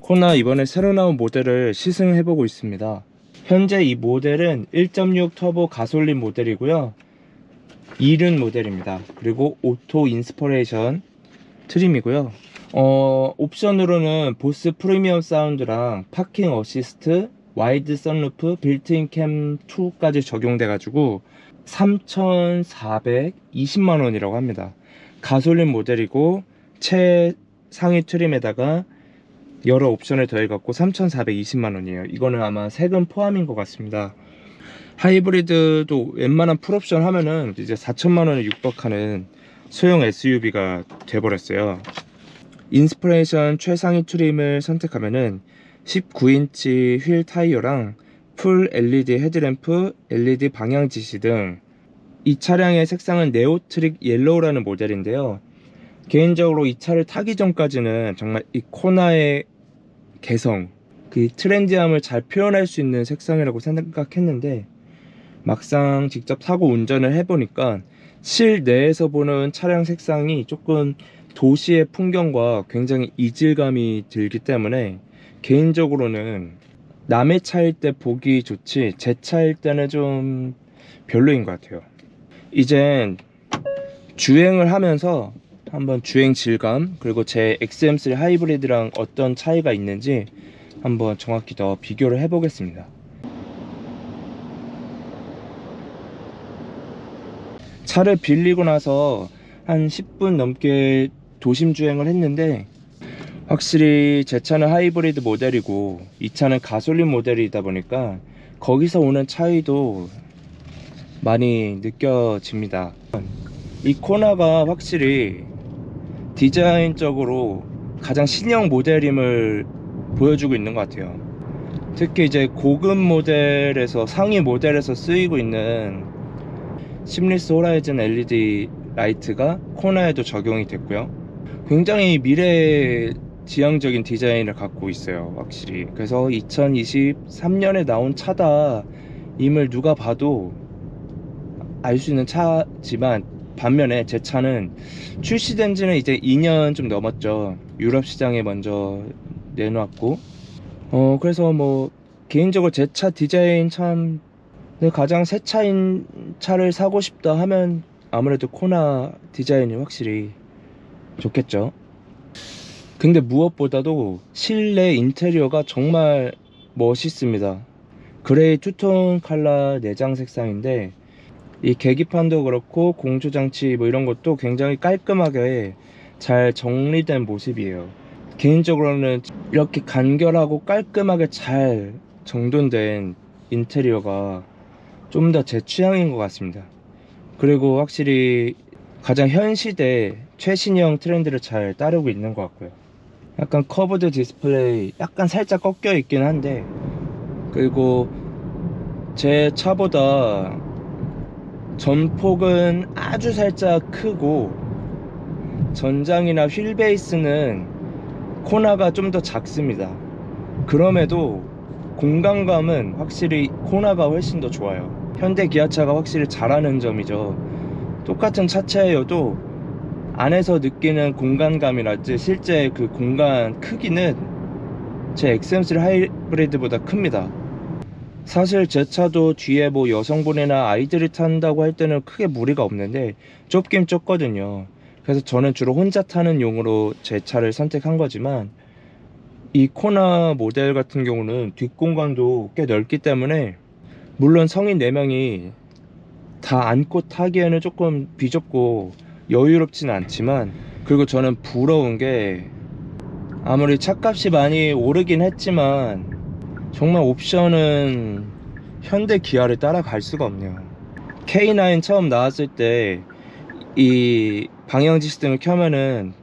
코나 이번에 새로 나온 모델을 시승해보고 있습니다. 현재 이 모델은 1.6 터보 가솔린 모델이고요. 2륜 모델입니다. 그리고 오토 인스퍼레이션 트림이고요. 어, 옵션으로는 보스 프리미엄 사운드랑 파킹 어시스트, 와이드 선루프, 빌트인 캠 2까지 적용돼 가지고 3,420만 원이라고 합니다. 가솔린 모델이고 최상위 트림에다가 여러 옵션을 더해 갖고 3,420만 원이에요. 이거는 아마 세금 포함인 것 같습니다. 하이브리드도 웬만한 풀옵션 하면은 이제 4천만 원에 육박하는 소형 SUV가 돼버렸어요. 인스피레이션 최상위 트림을 선택하면은 19인치 휠 타이어랑 풀 LED 헤드램프, LED 방향 지시 등 이 차량의 색상은 네오트릭 옐로우라는 모델인데요. 개인적으로 이 차를 타기 전까지는 정말 이 코나의 개성, 그 트렌디함을 잘 표현할 수 있는 색상이라고 생각했는데 막상 직접 타고 운전을 해보니까 실내에서 보는 차량 색상이 조금 도시의 풍경과 굉장히 이질감이 들기 때문에 개인적으로는 남의 차일 때 보기 좋지 제 차일 때는 좀 별로인 것 같아요. 이젠 주행을 하면서 한번 주행 질감 그리고 제 XM3 하이브리드랑 어떤 차이가 있는지 한번 정확히 더 비교를 해 보겠습니다. 차를 빌리고 나서 한 10분 넘게 도심 주행을 했는데 확실히 제 차는 하이브리드 모델이고 이 차는 가솔린 모델이다 보니까 거기서 오는 차이도 많이 느껴집니다. 이 코나가 확실히 디자인적으로 가장 신형 모델임을 보여주고 있는 것 같아요. 특히 이제 고급 모델에서 상위 모델에서 쓰이고 있는 심리스 호라이즌 LED 라이트가 코나에도 적용이 됐고요. 굉장히 미래 지향적인 디자인을 갖고 있어요. 확실히. 그래서 2023년에 나온 차다 임을 누가 봐도 알 수 있는 차지만 반면에 제 차는 출시된 지는 이제 2년 좀 넘었죠. 유럽 시장에 먼저 내놓았고. 어, 그래서 뭐, 개인적으로 제 차 디자인 참, 가장 새 차인 차를 사고 싶다 하면 아무래도 코나 디자인이 확실히 좋겠죠. 근데 무엇보다도 실내 인테리어가 정말 멋있습니다. 그레이 투톤 컬러 내장 색상인데 이 계기판도 그렇고 공조장치 뭐 이런 것도 굉장히 깔끔하게 잘 정리된 모습이에요. 개인적으로는 이렇게 간결하고 깔끔하게 잘 정돈된 인테리어가 좀 더 제 취향인 것 같습니다. 그리고 확실히 가장 현 시대 최신형 트렌드를 잘 따르고 있는 것 같고요. 약간 커브드 디스플레이 약간 살짝 꺾여 있긴 한데 그리고 제 차보다 전폭은 아주 살짝 크고 전장이나 휠 베이스는 코나가 좀 더 작습니다. 그럼에도 공간감은 확실히 코나가 훨씬 더 좋아요. 현대 기아차가 확실히 잘하는 점이죠. 똑같은 차체여도 안에서 느끼는 공간감이랄지 실제 그 공간 크기는 제 XM3 하이브리드보다 큽니다. 사실 제 차도 뒤에 뭐 여성분이나 아이들이 탄다고 할 때는 크게 무리가 없는데 좁긴 좁거든요. 그래서 저는 주로 혼자 타는 용으로 제 차를 선택한 거지만 이 코나 모델 같은 경우는 뒷공간도 꽤 넓기 때문에 물론 성인 4명이 다 안고 타기에는 조금 비좁고 여유롭진 않지만 그리고 저는 부러운 게 아무리 차값이 많이 오르긴 했지만 정말 옵션은 현대 기아를 따라갈 수가 없네요. K9 처음 나왔을 때 이 방향 지시등을 켜면은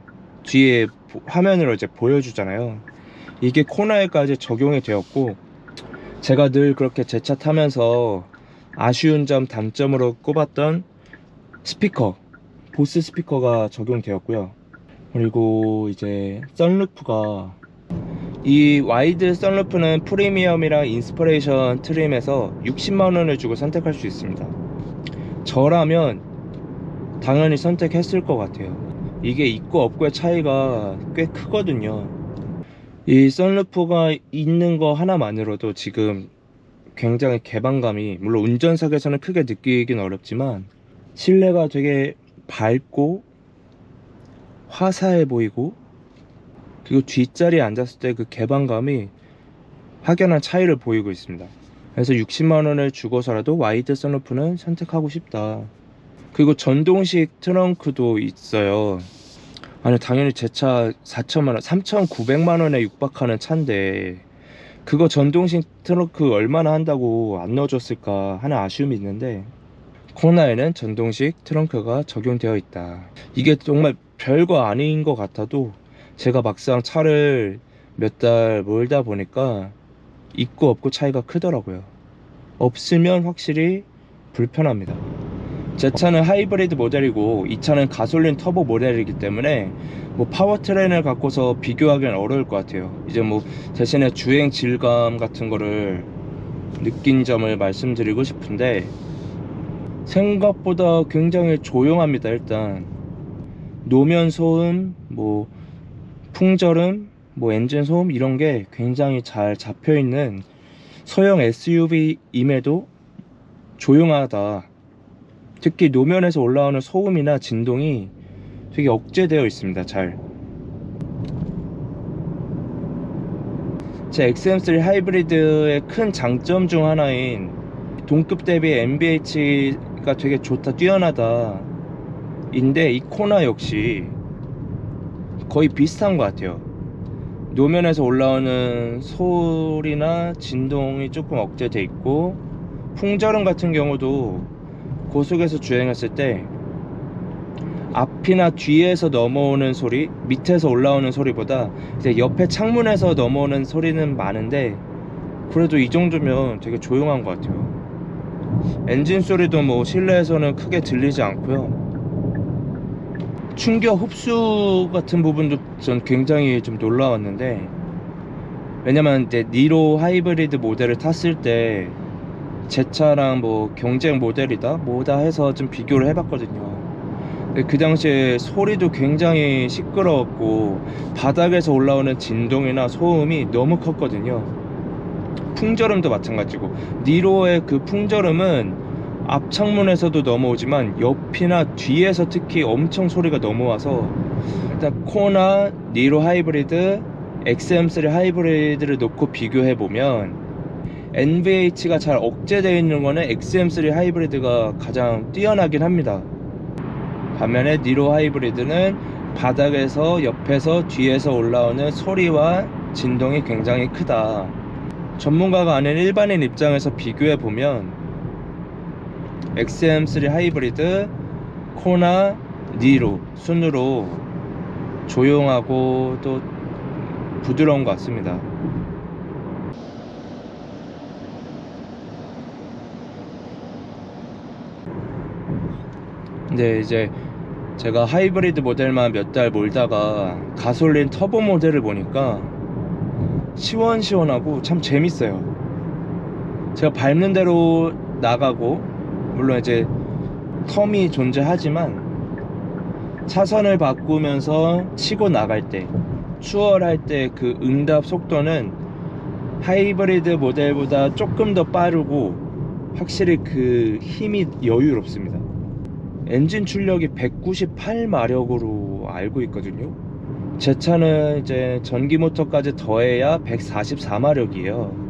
뒤에 보- 화면으로 이제 보여주잖아요. 이게 코나에까지 적용이 되었고 제가 늘 그렇게 제 차 타면서 아쉬운 점 단점으로 꼽았던 스피커 보스 스피커가 적용되었고요. 그리고 이제 썬루프가 이 와이드 썬루프는 프리미엄이랑 인스퍼레이션 트림에서 60만원을 주고 선택할 수 있습니다. 저라면 당연히 선택했을 것 같아요. 이게 있고 없고의 차이가 꽤 크거든요. 이 썬루프가 있는 거 하나만으로도 지금 굉장히 개방감이 물론 운전석에서는 크게 느끼긴 어렵지만 실내가 되게 밝고 화사해 보이고 그리고 뒷자리에 앉았을 때 그 개방감이 확연한 차이를 보이고 있습니다. 그래서 60만 원을 주고서라도 와이드 선루프는 선택하고 싶다. 그리고 전동식 트렁크도 있어요. 아니 당연히 제 차 4천만 원, 3,900만 원에 육박하는 차인데 그거 전동식 트렁크 얼마나 한다고 안 넣어줬을까 하는 아쉬움이 있는데 코나에는 전동식 트렁크가 적용되어 있다. 이게 정말 별거 아닌 것 같아도 제가 막상 차를 몇 달 몰다 보니까 있고 없고 차이가 크더라고요. 없으면 확실히 불편합니다. 제 차는 하이브리드 모델이고 이 차는 가솔린 터보 모델이기 때문에 뭐 파워트레인을 갖고서 비교하기는 어려울 것 같아요. 이제 뭐 대신에 주행 질감 같은 거를 느낀 점을 말씀드리고 싶은데 생각보다 굉장히 조용합니다. 일단 노면 소음, 뭐 풍절음, 뭐 엔진 소음 이런 게 굉장히 잘 잡혀 있는 소형 SUV임에도 조용하다. 특히 노면에서 올라오는 소음이나 진동이 되게 억제되어 있습니다. 잘. 제 XM3 하이브리드의 큰 장점 중 하나인 동급 대비 MBH 가 되게 좋다, 뛰어나다. 인데 이 코나 역시 거의 비슷한 것 같아요. 노면에서 올라오는 소리나 진동이 조금 억제돼 있고 풍절음 같은 경우도 고속에서 주행했을 때 앞이나 뒤에서 넘어오는 소리, 밑에서 올라오는 소리보다 이제 옆에 창문에서 넘어오는 소리는 많은데 그래도 이 정도면 되게 조용한 것 같아요. 엔진 소리도 뭐 실내에서는 크게 들리지 않고요. 충격 흡수 같은 부분도 전 굉장히 좀 놀라웠는데 왜냐면 이제 니로 하이브리드 모델을 탔을 때 제 차랑 뭐 경쟁 모델이다 뭐다 해서 좀 비교를 해봤거든요. 그 당시에 소리도 굉장히 시끄러웠고 바닥에서 올라오는 진동이나 소음이 너무 컸거든요. 풍절음도 마찬가지고 니로의 그 풍절음은 앞 창문에서도 넘어오지만 옆이나 뒤에서 특히 엄청 소리가 넘어와서 일단 코나 니로 하이브리드 XM3 하이브리드를 놓고 비교해 보면 NVH가 잘 억제되어 있는 거는 XM3 하이브리드가 가장 뛰어나긴 합니다. 반면에 니로 하이브리드는 바닥에서 옆에서 뒤에서 올라오는 소리와 진동이 굉장히 크다. 전문가가 아닌 일반인 입장에서 비교해 보면 XM3 하이브리드, 코나, 니로 순으로 조용하고 또 부드러운 것 같습니다. 근데 이제 제가 하이브리드 모델만 몇 달 몰다가 가솔린 터보 모델을 보니까 시원시원하고 참 재밌어요. 제가 밟는 대로 나가고 물론 이제 텀이 존재하지만 차선을 바꾸면서 치고 나갈 때 추월할 때 그 응답 속도는 하이브리드 모델보다 조금 더 빠르고 확실히 그 힘이 여유롭습니다. 엔진 출력이 198마력으로 알고 있거든요. 제 차는 이제 전기 모터까지 더해야 144마력이에요.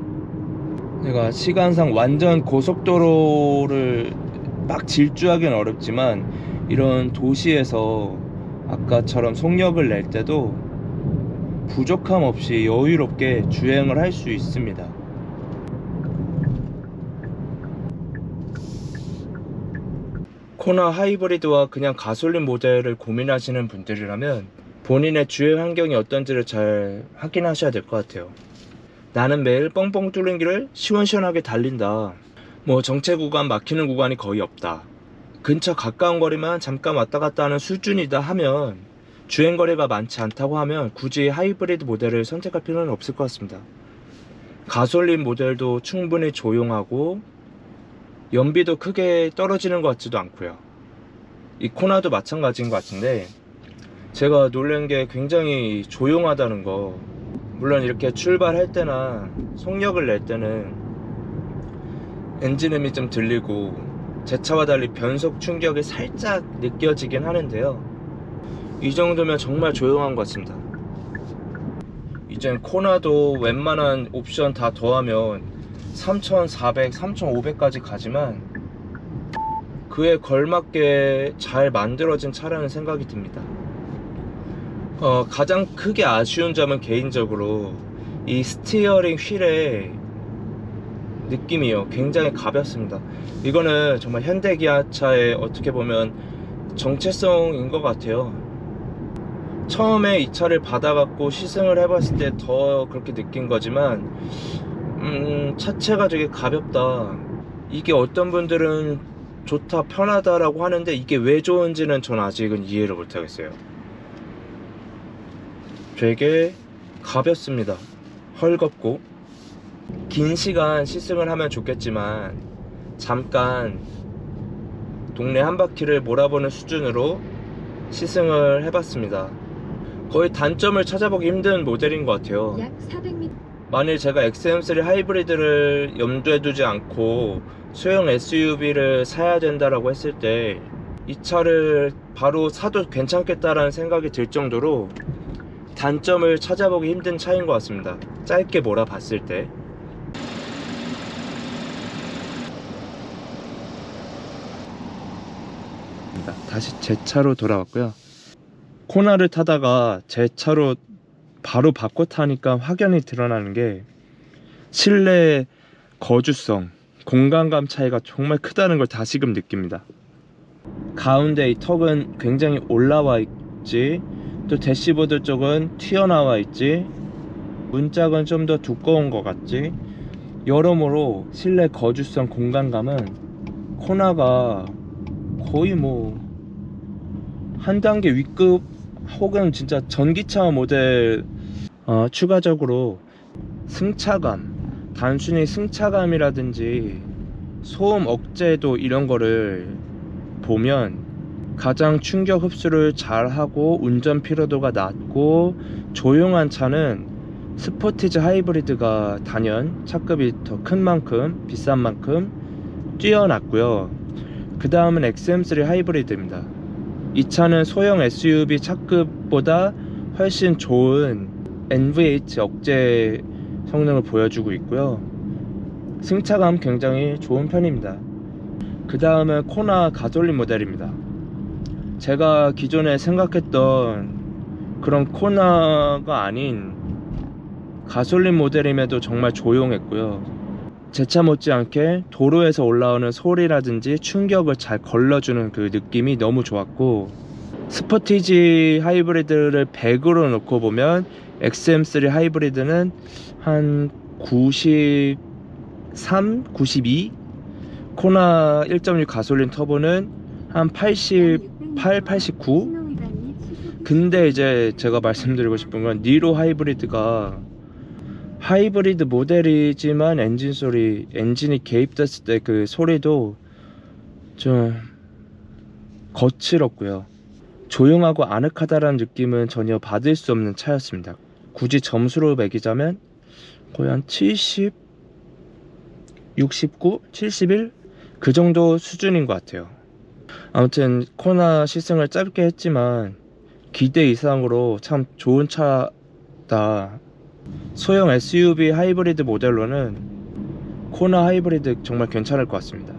제가 시간상 완전 고속도로를 막 질주하기는 어렵지만 이런 도시에서 아까처럼 속력을 낼 때도 부족함 없이 여유롭게 주행을 할 수 있습니다. 코나 하이브리드와 그냥 가솔린 모델을 고민하시는 분들이라면 본인의 주행 환경이 어떤지를 잘 확인하셔야 될 것 같아요. 나는 매일 뻥뻥 뚫린 길을 시원시원하게 달린다. 뭐 정체 구간 막히는 구간이 거의 없다. 근처 가까운 거리만 잠깐 왔다 갔다 하는 수준이다 하면 주행 거리가 많지 않다고 하면 굳이 하이브리드 모델을 선택할 필요는 없을 것 같습니다. 가솔린 모델도 충분히 조용하고 연비도 크게 떨어지는 것 같지도 않고요. 이 코나도 마찬가지인 것 같은데 제가 놀란 게 굉장히 조용하다는 거 물론 이렇게 출발할 때나 속력을 낼 때는 엔진음이 좀 들리고 제 차와 달리 변속 충격이 살짝 느껴지긴 하는데요. 이 정도면 정말 조용한 것 같습니다. 이젠 코나도 웬만한 옵션 다 더하면 3400, 3500까지 가지만 그에 걸맞게 잘 만들어진 차라는 생각이 듭니다. 어, 가장 크게 아쉬운 점은 개인적으로 이 스티어링 휠의 느낌이요. 굉장히 가볍습니다. 이거는 정말 현대 기아차의 어떻게 보면 정체성인 것 같아요. 처음에 이 차를 받아갖고 시승을 해봤을 때 더 그렇게 느낀 거지만, 음, 차체가 되게 가볍다. 이게 어떤 분들은 좋다, 편하다라고 하는데 이게 왜 좋은지는 전 아직은 이해를 못하겠어요. 되게 가볍습니다. 헐겁고 긴 시간 시승을 하면 좋겠지만 잠깐 동네 한 바퀴를 몰아보는 수준으로 시승을 해봤습니다. 거의 단점을 찾아보기 힘든 모델인 것 같아요. 약 400m 만일 제가 XM3 하이브리드를 염두에 두지 않고 소형 SUV를 사야 된다라고 했을 때 이 차를 바로 사도 괜찮겠다라는 생각이 들 정도로 단점을 찾아보기 힘든 차인 것 같습니다. 짧게 몰아봤을 때. 다시 제 차로 돌아왔고요. 코나를 타다가 제 차로 바로 바꿔 타니까 확연히 드러나는 게 실내 거주성, 공간감 차이가 정말 크다는 걸 다시금 느낍니다. 가운데 이 턱은 굉장히 올라와 있지, 또 대시보드 쪽은 튀어나와 있지, 문짝은 좀 더 두꺼운 것 같지. 여러모로 실내 거주성 공간감은 코나가 거의 뭐 한 단계 위급 혹은 진짜 전기차 모델 어, 추가적으로 승차감 단순히 승차감이라든지 소음 억제도 이런 거를 보면 가장 충격 흡수를 잘 하고 운전 피로도가 낮고 조용한 차는 스포티지 하이브리드가 단연 차급이 더 큰 만큼 비싼 만큼 뛰어났고요. 그 다음은 XM3 하이브리드입니다. 이 차는 소형 SUV 차급보다 훨씬 좋은 NVH 억제 성능을 보여주고 있고요. 승차감 굉장히 좋은 편입니다. 그 다음은 코나 가솔린 모델입니다. 제가 기존에 생각했던 그런 코나가 아닌 가솔린 모델임에도 정말 조용했고요. 제 차 못지않게 도로에서 올라오는 소리라든지 충격을 잘 걸러주는 그 느낌이 너무 좋았고 스포티지 하이브리드를 100으로 놓고 보면 XM3 하이브리드는 한 93, 92 코나 1.6 가솔린 터보는 한 88, 89 근데 이제 제가 말씀드리고 싶은 건 니로 하이브리드가 하이브리드 모델이지만 엔진 소리, 엔진이 개입됐을 때 그 소리도 좀 거칠었고요. 조용하고 아늑하다라는 느낌은 전혀 받을 수 없는 차였습니다. 굳이 점수로 매기자면 거의 한 70, 69, 71? 그 정도 수준인 것 같아요. 아무튼 코나 시승을 짧게 했지만 기대 이상으로 참 좋은 차다. 소형 SUV 하이브리드 모델로는 코나 하이브리드 정말 괜찮을 것 같습니다.